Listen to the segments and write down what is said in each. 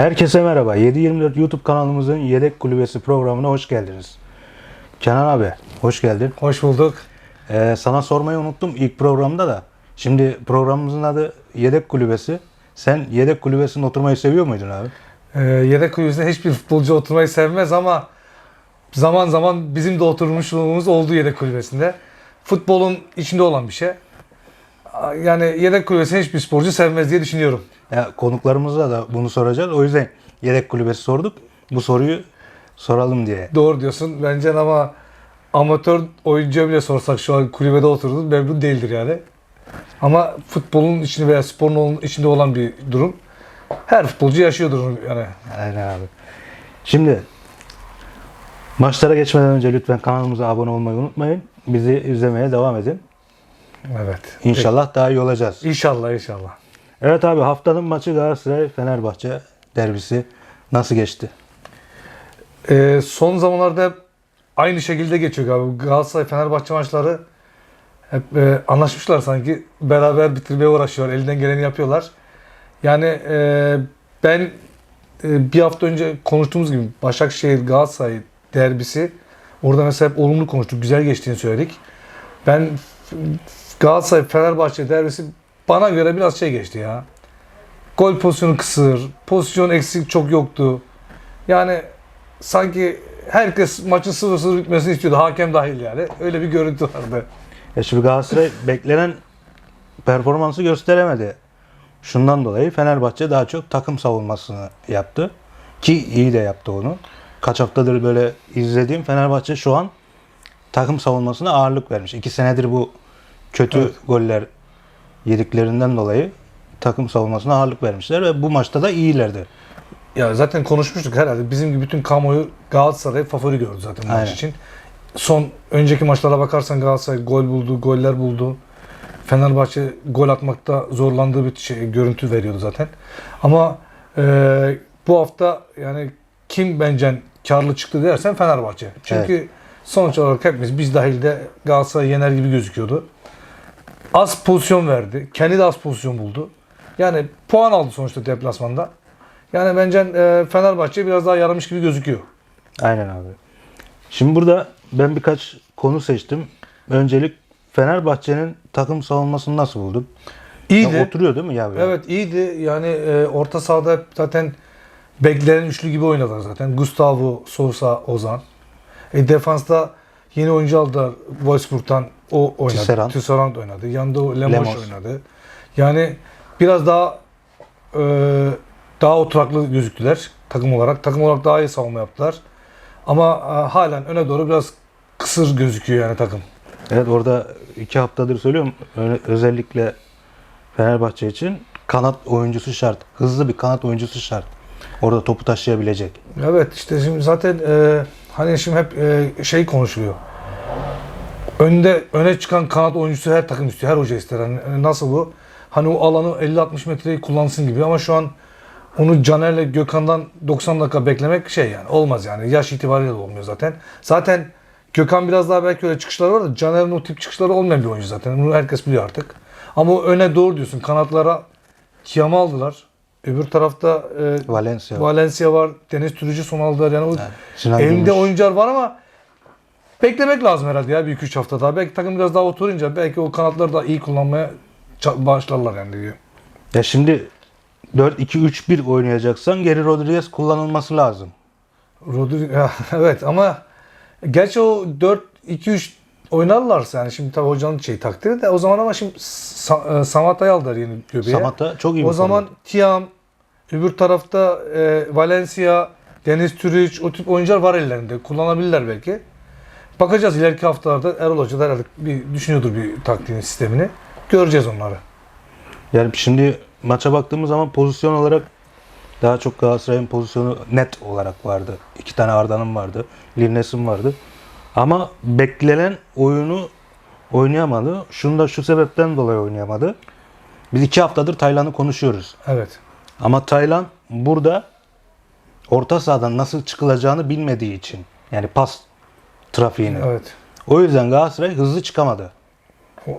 Herkese merhaba. 724 YouTube kanalımızın Yedek Kulübesi programına hoş geldiniz. Kenan abi, hoş geldin. Hoş bulduk. Ee, sana sormayı unuttum ilk programda da. Şimdi programımızın adı Yedek Kulübesi. Sen Yedek Kulübesi'nde oturmayı seviyor muydun abi? Ee, yedek kulübesinde hiçbir futbolcu oturmayı sevmez ama zaman zaman bizim de oturmuşluğumuz oldu yedek kulübesinde. Futbolun içinde olan bir şey. Yani yedek kulübesini hiçbir sporcu sevmez diye düşünüyorum. Ya, konuklarımıza da bunu soracağız. O yüzden Yedek Kulübesi sorduk. Bu soruyu soralım diye. Doğru diyorsun. Bence ama amatör oyuncuya bile sorsak şu an kulübede oturdu memnun değildir yani. Ama futbolun içinde veya sporun içinde olan bir durum. Her futbolcu yaşıyordur yani. Aynen abi. Şimdi maçlara geçmeden önce lütfen kanalımıza abone olmayı unutmayın. Bizi izlemeye devam edin. Evet. İnşallah daha iyi olacağız. İnşallah inşallah. Evet abi haftanın maçı Galatasaray Fenerbahçe derbisi nasıl geçti? Ee, son zamanlarda hep aynı şekilde geçiyor abi. Galatasaray Fenerbahçe maçları hep e, anlaşmışlar sanki. Beraber bitirmeye uğraşıyorlar. Elinden geleni yapıyorlar. Yani e, ben e, bir hafta önce konuştuğumuz gibi Başakşehir Galatasaray derbisi orada mesela hep olumlu konuştuk. Güzel geçtiğini söyledik. Ben Galatasaray Fenerbahçe derbisi bana göre biraz şey geçti ya. Gol pozisyonu kısır, pozisyon eksik çok yoktu. Yani sanki herkes maçın 0-0 bitmesini istiyordu. Hakem dahil yani. Öyle bir görüntü vardı. Ya şimdi Galatasaray beklenen performansı gösteremedi. Şundan dolayı Fenerbahçe daha çok takım savunmasını yaptı. Ki iyi de yaptı onu. Kaç haftadır böyle izlediğim Fenerbahçe şu an takım savunmasına ağırlık vermiş. İki senedir bu kötü Evet. goller yediklerinden dolayı takım savunmasına ağırlık vermişler ve bu maçta da iyilerdi. Ya zaten konuşmuştuk herhalde. Bizim gibi bütün kamuoyu Galatasaray'ı favori gördü zaten maç Aynen. için. Son önceki maçlara bakarsan Galatasaray gol buldu, goller buldu. Fenerbahçe gol atmakta zorlandığı bir şey, görüntü veriyordu zaten. Ama e, bu hafta yani kim bence karlı çıktı dersen Fenerbahçe. Çünkü sonuç olarak hepimiz biz dahil de Galatasaray yener gibi gözüküyordu. Az pozisyon verdi. Kendi de az pozisyon buldu. Yani puan aldı sonuçta deplasmanda. Yani bence e, Fenerbahçe biraz daha yaramış gibi gözüküyor. Aynen abi. Şimdi burada ben birkaç konu seçtim. Öncelik Fenerbahçe'nin takım savunmasını nasıl buldun? İyiydi. Ya oturuyor değil mi ya? Evet iyiydi. Yani e, orta sahada zaten bekleyen üçlü gibi oynadılar zaten. Gustavo, Sousa, Ozan. E, defansta yeni oyuncu aldılar Wolfsburg'dan. O oynadı. Tisserand. Tisserand oynadı. Yanında o Lemos, Lemos. oynadı. Yani biraz daha e, daha oturaklı gözüktüler takım olarak. Takım olarak daha iyi savunma yaptılar. Ama e, halen öne doğru biraz kısır gözüküyor yani takım. Evet orada iki haftadır söylüyorum. Özellikle Fenerbahçe için kanat oyuncusu şart. Hızlı bir kanat oyuncusu şart. Orada topu taşıyabilecek. Evet işte şimdi zaten e, hani şimdi hep e, şey konuşuluyor. Önde öne çıkan kanat oyuncusu her takım istiyor. Her hoca ister. Hani nasıl bu? Hani o alanı 50-60 metreyi kullansın gibi ama şu an onu Caner'le Gökhan'dan 90 dakika beklemek şey yani olmaz yani. Yaş itibariyle de olmuyor zaten. Zaten Gökhan biraz daha belki öyle çıkışları var da Caner'in o tip çıkışları olmayan bir oyuncu zaten. Bunu herkes biliyor artık. Ama öne doğru diyorsun. Kanatlara Tiam'ı aldılar. Öbür tarafta e, Valencia. Valencia var. Deniz Türücü son aldılar. Yani Sinan elinde Gümüş. oyuncular var ama beklemek lazım herhalde ya bir iki üç hafta daha. Belki takım biraz daha oturunca belki o kanatları da iyi kullanmaya başlarlar yani diyor. Ya şimdi 4-2-3-1 oynayacaksan Geri Rodriguez kullanılması lazım. Rodri ya, evet ama gerçi o 4 2 3 oynarlarsa yani şimdi tabii hocanın şey takdiri de o zaman ama şimdi Sa- e, Samatta'yı aldılar yeni göbeğe. Samatta çok iyi O zaman forvet. Tiam, öbür tarafta e, Valencia, Deniz Türüç o tip oyuncular var ellerinde. Kullanabilirler belki. Bakacağız ileriki haftalarda Erol Hoca da herhalde bir düşünüyordur bir taktiğini, sistemini. Göreceğiz onları. Yani şimdi maça baktığımız zaman pozisyon olarak daha çok Galatasaray'ın pozisyonu net olarak vardı. İki tane Arda'nın vardı. Lilnes'in vardı. Ama beklenen oyunu oynayamadı. Şunu da şu sebepten dolayı oynayamadı. Biz iki haftadır Taylan'ı konuşuyoruz. Evet. Ama Taylan burada orta sahadan nasıl çıkılacağını bilmediği için. Yani pas trafiğini. Evet. O yüzden Galatasaray hızlı çıkamadı.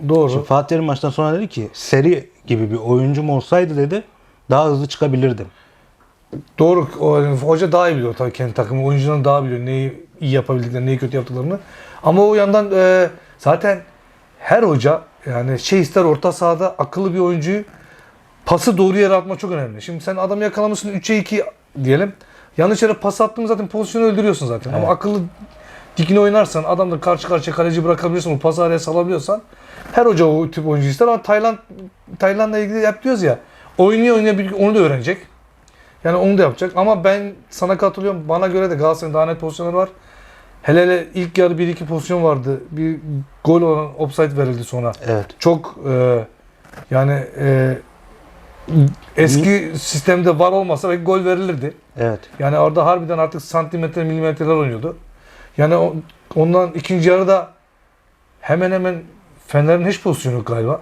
Doğru. Şimdi Fatih Terim maçtan sonra dedi ki seri gibi bir oyuncum olsaydı dedi daha hızlı çıkabilirdim. Doğru. O, hoca daha iyi biliyor tabii kendi takımı. Oyuncuların daha biliyor neyi iyi yapabildiklerini, neyi kötü yaptıklarını. Ama o yandan e, zaten her hoca yani şey ister orta sahada akıllı bir oyuncuyu pası doğru yere atma çok önemli. Şimdi sen adamı yakalamışsın 3'e 2 diyelim. Yanlış yere pas attığın zaten pozisyonu öldürüyorsun zaten. Ama Evet. akıllı dikine oynarsan, adamla karşı karşıya kaleci bırakabiliyorsan, o pası araya salabiliyorsan her hoca o tip oyuncu ister ama Tayland Tayland'la ilgili hep diyoruz ya oynuyor oynuyor onu da öğrenecek. Yani onu da yapacak ama ben sana katılıyorum. Bana göre de Galatasaray'ın daha net pozisyonları var. Hele hele ilk yarı 1-2 pozisyon vardı. Bir gol olan offside verildi sonra. Evet. Çok e, yani e, eski sistemde var olmasa belki gol verilirdi. Evet. Yani orada harbiden artık santimetre milimetreler oynuyordu. Yani ondan ikinci yarıda hemen hemen Fener'in hiç pozisyonu yok galiba.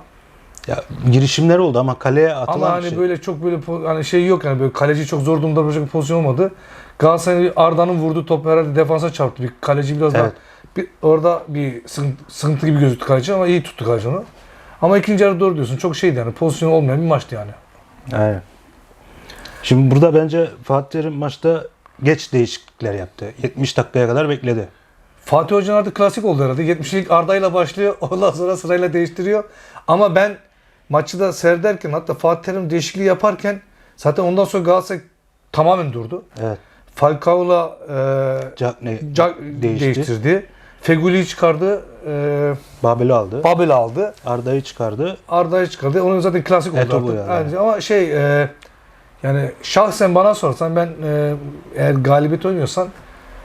Ya girişimler oldu ama kaleye atılan Ama hani şey. böyle çok böyle hani şey yok yani böyle kaleci çok zor durumda bir pozisyon olmadı. Galatasaray'ın Arda'nın vurduğu top herhalde defansa çarptı. Bir kaleci biraz daha Evet. bir, orada bir sıkıntı, sıkıntı gibi gözüktü kaleci ama iyi tuttu onu. Ama ikinci yarı doğru diyorsun. Çok şeydi yani. Pozisyon olmayan bir maçtı yani. Aynen. Şimdi burada bence Fatih Terim maçta geç değişiklikler yaptı. 70 dakikaya kadar bekledi. Fatih Hoca'nın artık klasik oldu herhalde. 70'lik Arda'yla başlıyor. Ondan sonra sırayla değiştiriyor. Ama ben maçı da seyrederken hatta Fatih Terim değişikliği yaparken zaten ondan sonra Galatasaray tamamen durdu. Evet. Falcao'la e, değişti. değiştirdi. Feguli'yi çıkardı. E, Babel'i aldı. Babel aldı. Arda'yı çıkardı. Arda'yı çıkardı. Onun zaten klasik oldu Eto'o artık. Yani Ama şey e, yani şahsen bana sorsan ben e, eğer galibiyet oynuyorsan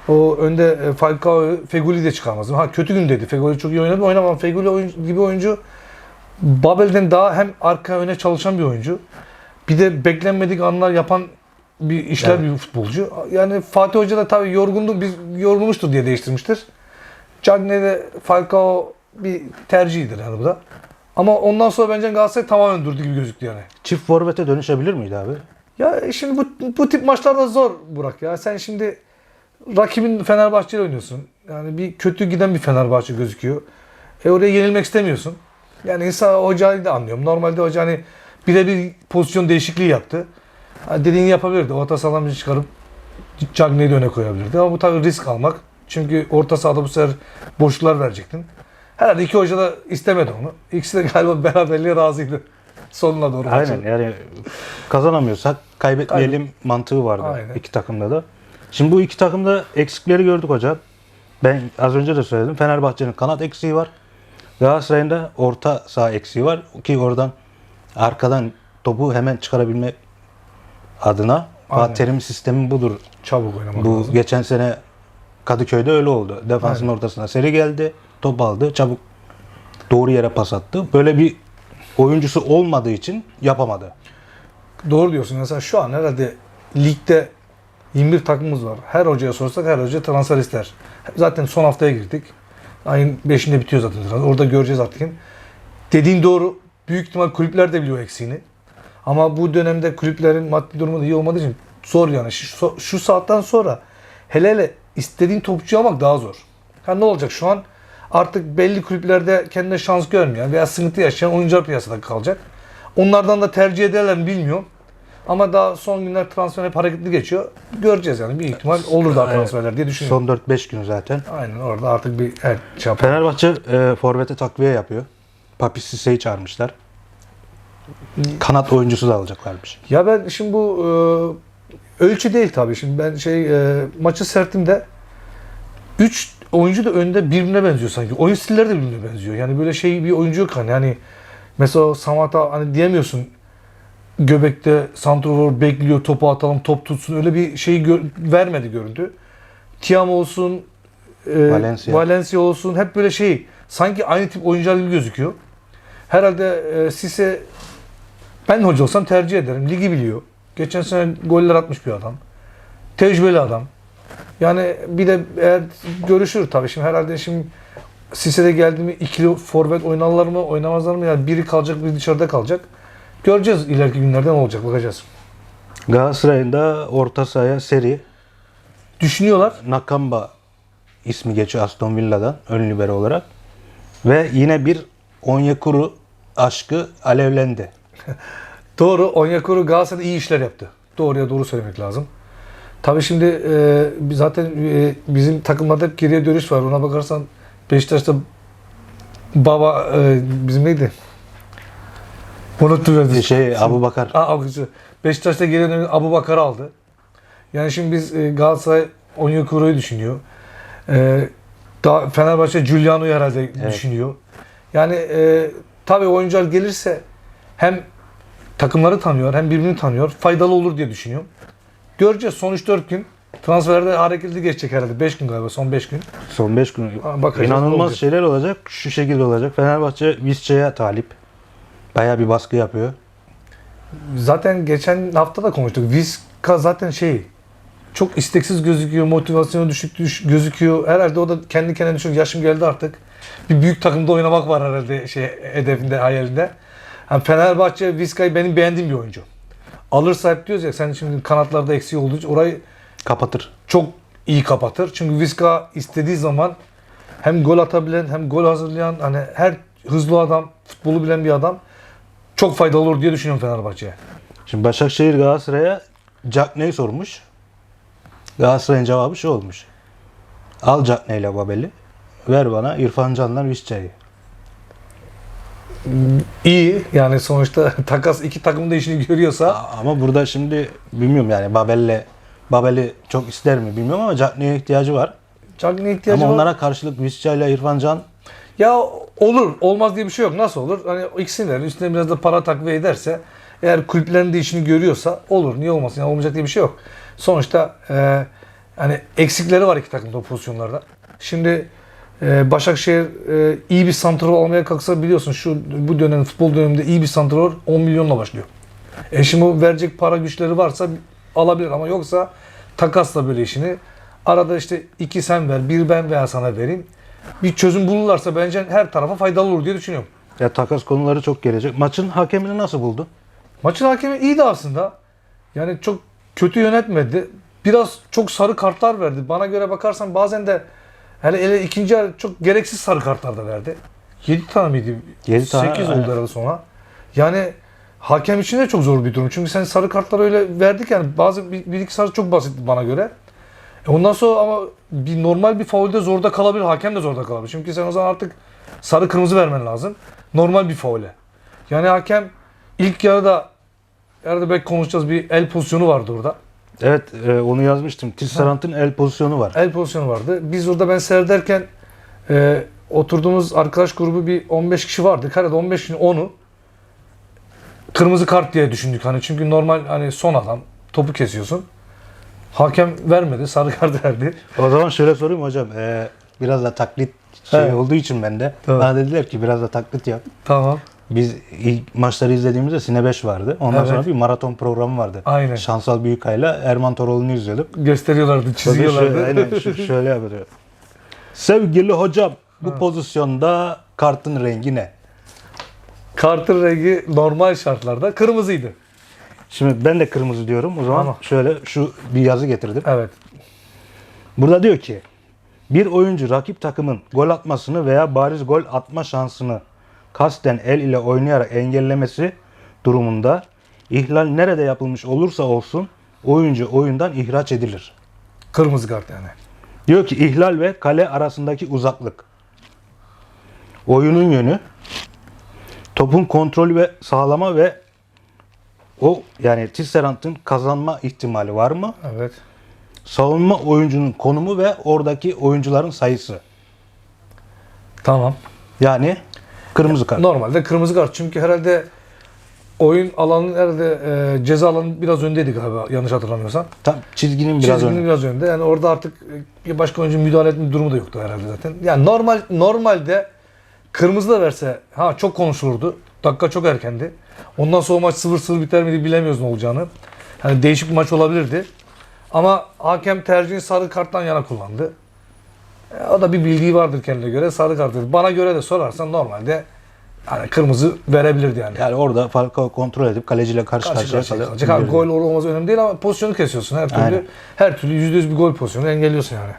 o önde e, Falcao Feguli de çıkarmazdım. Ha kötü gün dedi. Feguli çok iyi oynadı. Oynamam. Feguli oyuncu, gibi oyuncu Babel'den daha hem arka öne çalışan bir oyuncu. Bir de beklenmedik anlar yapan bir işler Evet. bir futbolcu. Yani Fatih Hoca da tabii yorgundu, biz yorulmuştur diye değiştirmiştir. Cagney de Falcao bir tercihidir yani bu da. Ama ondan sonra bence Galatasaray tamamen durdu gibi gözüktü yani. Çift forvete dönüşebilir miydi abi? Ya şimdi bu, bu tip maçlarda zor Burak ya. Sen şimdi rakibin Fenerbahçe ile oynuyorsun. Yani bir kötü giden bir Fenerbahçe gözüküyor. E oraya yenilmek istemiyorsun. Yani insan hocayı da anlıyorum. Normalde hoca hani birebir pozisyon değişikliği yaptı. Ha, dediğini yapabilirdi. Orta bir çıkarıp Cagney'i de öne koyabilirdi. Ama bu tabii risk almak. Çünkü orta sahada bu sefer boşluklar verecektin. Herhalde iki hoca da istemedi onu. İkisi de galiba beraberliğe razıydı. Sonuna doğru. Aynen maçın. yani kazanamıyorsak kaybetmeyelim mantığı vardı Aynen. iki takımda da. Şimdi bu iki takımda eksikleri gördük hocam. Ben az önce de söyledim. Fenerbahçe'nin kanat eksiği var. Galatasaray'ın da orta saha eksiği var. Ki oradan arkadan topu hemen çıkarabilme adına Aynen. Fatih Terim sistemi budur. Çabuk oynamak Bu lazım. geçen sene Kadıköy'de öyle oldu. Defansın Aynen. ortasına seri geldi. Top aldı. Çabuk doğru yere pas attı. Böyle bir oyuncusu olmadığı için yapamadı. Doğru diyorsun. Mesela şu an herhalde ligde 21 takımımız var. Her hocaya sorsak her hoca transfer ister. Zaten son haftaya girdik. Ayın 5'inde bitiyor zaten. Orada göreceğiz artık. Dediğin doğru. Büyük ihtimal kulüpler de biliyor eksiğini. Ama bu dönemde kulüplerin maddi durumu da iyi olmadığı için zor yani. Şu, şu saatten sonra hele hele istediğin topçuyu almak daha zor. Ha ne olacak şu an? Artık belli kulüplerde kendine şans görmeyen veya sıkıntı yaşayan oyuncular piyasada kalacak. Onlardan da tercih ederler mi bilmiyorum. Ama daha son günler transfer hep hareketli geçiyor. Göreceğiz yani. Bir ihtimal olur daha transferler diye düşünüyorum. Son 4-5 gün zaten. Aynen orada artık bir evet, şey yap- Fenerbahçe e, forvete takviye yapıyor. Papi Sisse'yi çağırmışlar. Kanat oyuncusu da alacaklarmış. Ya ben şimdi bu e, ölçü değil tabii. Şimdi ben şey e, maçı serttiğimde 3 oyuncu da önde birbirine benziyor sanki. Oyun stilleri de birbirine benziyor. Yani böyle şey bir oyuncu yok hani. Yani mesela Samata hani diyemiyorsun göbekte santrofor bekliyor topu atalım top tutsun öyle bir şey gör- vermedi görüntü. Tiam olsun e, Valencia. Valencia olsun hep böyle şey sanki aynı tip oyuncular gibi gözüküyor. Herhalde e, Sisse ben hoca olsam tercih ederim. Ligi biliyor. Geçen sene goller atmış bir adam. Tecrübeli adam. Yani bir de eğer görüşür tabii şimdi herhalde şimdi Sise'de geldi mi ikili forvet oynarlar mı oynamazlar mı? Yani biri kalacak biri dışarıda kalacak. Göreceğiz ileriki günlerde ne olacak bakacağız. Galatasaray'ın da orta sahaya seri Düşünüyorlar. Nakamba ismi geçiyor Aston Villa'dan ön libero olarak. Ve yine bir Onyekuru aşkı alevlendi. Doğru Onyekuru Galatasaray'da iyi işler yaptı. Doğruya doğru söylemek lazım. Tabii şimdi e, zaten e, bizim takımlarda hep geriye dönüş var. Ona bakarsan Beşiktaş'ta baba e, bizim neydi? Unuttum. Şey Abu Bakar. Ha, algıcı. Beşiktaş'ta geriye dönüş Abu Bakar'ı aldı. Yani şimdi biz e, Galatasaray Onyekuru'yu düşünüyor. E, daha Fenerbahçe Giuliano'yu herhalde Evet. düşünüyor. Yani e, tabii oyuncular gelirse hem takımları tanıyor hem birbirini tanıyor. Faydalı olur diye düşünüyorum. Göreceğiz son 3-4 gün. Transferde hareketli geçecek herhalde. 5 gün galiba son 5 gün. Son 5 gün. Bakacağız İnanılmaz olacak. şeyler olacak. Şu şekilde olacak. Fenerbahçe Visca'ya talip. Bayağı bir baskı yapıyor. Zaten geçen hafta da konuştuk. Vizca zaten şey çok isteksiz gözüküyor, motivasyonu düşük düş, gözüküyor. Herhalde o da kendi kendine düşünüyor. Yaşım geldi artık. Bir büyük takımda oynamak var herhalde şey hedefinde, hayalinde. Yani Fenerbahçe Vizca'yı benim beğendiğim bir oyuncu. Alırsa hep diyoruz ya sen şimdi kanatlarda eksiği olduğu için orayı Kapatır. çok iyi kapatır. Çünkü Vizca istediği zaman hem gol atabilen hem gol hazırlayan hani her hızlı adam, futbolu bilen bir adam çok faydalı olur diye düşünüyorum Fenerbahçe'ye. Şimdi Başakşehir Galatasaray'a Jack Ney sormuş. Galatasaray'ın cevabı şu olmuş. Al Jack Ney ile Babel'i. Ver bana İrfan Can'dan Visca'yı. İyi yani sonuçta takas iki takım da işini görüyorsa Ama burada şimdi bilmiyorum yani Babel'le Babel'i çok ister mi bilmiyorum ama Jack Ney'e ihtiyacı var. Cagney'e ihtiyacı ama var. onlara karşılık Visca ile İrfan Can Ya olur olmaz diye bir şey yok. Nasıl olur? Hani ikisini verir. Üstüne biraz da para takviye ederse eğer kulüplerin de işini görüyorsa olur. Niye olmasın? Yani olmayacak diye bir şey yok. Sonuçta e, hani eksikleri var iki takımda o pozisyonlarda. Şimdi e, Başakşehir e, iyi bir santrfor almaya kalksa biliyorsun şu bu dönem futbol döneminde iyi bir santrfor 10 milyonla başlıyor. E şimdi verecek para güçleri varsa alabilir ama yoksa takasla böyle işini. Arada işte iki sen ver, bir ben veya sana vereyim. Bir çözüm bulurlarsa bence her tarafa faydalı olur diye düşünüyorum. ya takas konuları çok gelecek. Maçın hakemini nasıl buldu? Maçın hakemi iyiydi aslında. Yani çok kötü yönetmedi. Biraz çok sarı kartlar verdi. Bana göre bakarsan bazen de hele, hele ikinci yarı çok gereksiz sarı kartlar da verdi. 7 tane miydi? Yedi tane, 8 aynen. oldu herhalde sonra. Yani hakem için de çok zor bir durum. Çünkü sen sarı kartlar öyle verdik yani bazı bir, bir iki sarı çok basit bana göre. E ondan sonra ama bir normal bir faulde zorda kalabilir. Hakem de zorda kalabilir. Çünkü sen o zaman artık sarı kırmızı vermen lazım. Normal bir faule. Yani hakem ilk yarıda yarıda belki konuşacağız bir el pozisyonu vardı orada. Evet e, onu yazmıştım. Tisserant'ın el pozisyonu var. El pozisyonu vardı. Biz orada ben seyrederken e, oturduğumuz arkadaş grubu bir 15 kişi vardı. Herhalde 15 kişinin 10'u kırmızı kart diye düşündük. Hani çünkü normal hani son adam topu kesiyorsun. Hakem vermedi. Sarı kart verdi. O zaman şöyle sorayım hocam. e, biraz da taklit şey Evet. olduğu için bende. Tamam. Bana dediler ki biraz da taklit yap. Tamam. Biz ilk maçları izlediğimizde Sine 5 vardı. Ondan Evet. sonra bir maraton programı vardı. Aynen. Şansal Büyükay'la Erman Toroğlu'nu izliyorduk. Gösteriyorlardı, Şöyle, çiziyorlardı. aynen şu- şöyle yapıyor. Sevgili hocam bu pozisyonda kartın rengi ne? Kartın rengi normal şartlarda kırmızıydı. Şimdi ben de kırmızı diyorum. O zaman Tamam. şöyle şu bir yazı getirdim. Evet. Burada diyor ki bir oyuncu rakip takımın gol atmasını veya bariz gol atma şansını kasten el ile oynayarak engellemesi durumunda ihlal nerede yapılmış olursa olsun oyuncu oyundan ihraç edilir. Kırmızı kart yani. Diyor ki ihlal ve kale arasındaki uzaklık. Oyunun yönü, topun kontrolü ve sağlama ve o yani Tisserant'ın kazanma ihtimali var mı? Evet. Savunma oyuncunun konumu ve oradaki oyuncuların sayısı. Tamam. Yani kırmızı kart. Normalde kırmızı kart. Çünkü herhalde oyun alanının herhalde e, ceza alanı biraz öndeydi galiba yanlış hatırlamıyorsam. Tam çizginin biraz Çizginin önü. biraz önde. Yani orada artık e, başka oyuncu müdahale etme durumu da yoktu herhalde zaten. Yani normal normalde kırmızı da verse ha çok konuşulurdu. Dakika çok erkendi. Ondan sonra maç 0-0 biter miydi bilemiyoruz ne olacağını. Hani değişik bir maç olabilirdi. Ama hakem tercihini sarı karttan yana kullandı. E, o da bir bildiği vardır kendine göre sarı kart dedi. Bana göre de sorarsan normalde hani kırmızı verebilirdi yani. Yani orada Falcao kontrol edip kaleciyle karşı, Karşı karşıya kalacak. Abi, gol olmaz önemli değil ama pozisyonu kesiyorsun her türlü. Aynen. Her türlü %100 bir gol pozisyonu engelliyorsun yani.